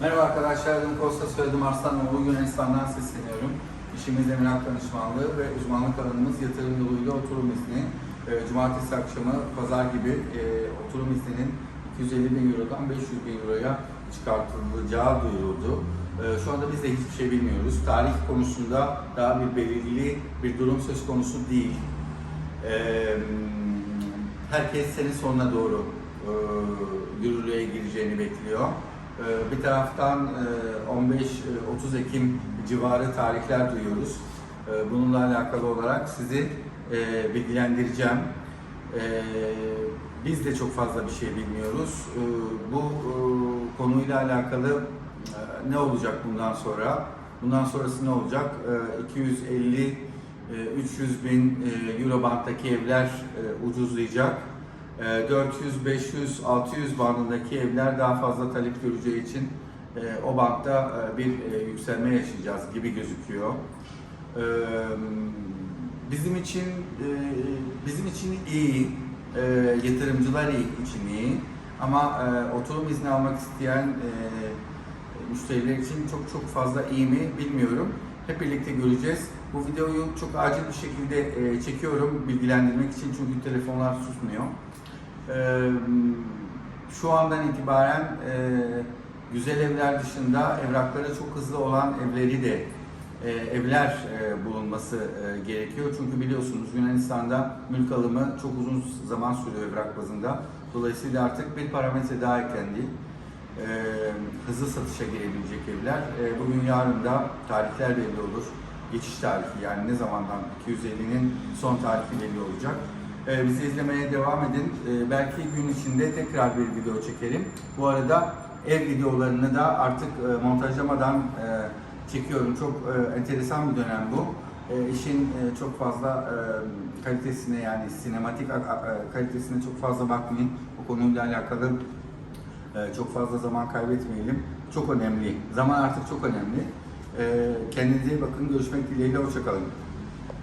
Merhaba arkadaşlar, adım Kosta, soyadım Arslanoğlu, Yunanistan'dan sesleniyorum. İşimiz emlak danışmanlığı ve uzmanlık alanımız yatırım yoluyla oturum izni. Ee, Cumartesi akşamı, pazar gibi e, oturum izninin 250 bin Euro'dan 500 bin Euro'ya çıkartılacağı duyuruldu. Ee, Şu anda biz de hiçbir şey bilmiyoruz. Tarih konusunda daha bir belirli bir durum söz konusu değil. Ee, Herkes senin sonuna doğru e, yürürlüğe gireceğini bekliyor. Ee, Bir taraftan e, 15-30 Ekim civarı tarihler duyuyoruz. Ee, Bununla alakalı olarak sizi e, bilgilendireceğim. Ee, Biz de çok fazla bir şey bilmiyoruz. Bu e, konuyla alakalı e, ne olacak bundan sonra? Bundan sonrası ne olacak? Ee, 250 e, 300 bin e, Euro banttaki evler e, ucuzlayacak. E, 400, 500, 600 bandındaki evler daha fazla talep göreceği için e, o bantta e, bir e, yükselme yaşayacağız gibi gözüküyor. E, Bizim için bizim için iyi, yatırımcılar için iyi ama oturum izni almak isteyen müşteriler için çok çok fazla iyi mi bilmiyorum. Hep birlikte göreceğiz. Bu videoyu çok acil bir şekilde çekiyorum bilgilendirmek için çünkü telefonlar susmuyor. Şu andan itibaren güzel evler dışında evrakları çok hızlı olan evleri de evler bulunması gerekiyor. Çünkü biliyorsunuz Yunanistan'da mülk alımı çok uzun zaman sürüyor evrak bazında. Dolayısıyla artık bir parametre daha eklendi. Hızlı satışa girebilecek evler. Bugün yarın da tarihler belli olur. Geçiş tarihi yani ne zamandan 250'nin son tarihi belli olacak. E, bizi izlemeye devam edin. E, belki gün içinde tekrar bir video çekelim. Bu arada ev videolarını da artık e, montajlamadan e, çekiyorum. Çok e, enteresan bir dönem bu. İşin çok fazla kalitesine yani sinematik kalitesine çok fazla bakmayın. Bu konuyla alakalı çok fazla zaman kaybetmeyelim. Çok önemli. Zaman artık çok önemli. Kendinize iyi bakın. Görüşmek dileğiyle. Hoşçakalın.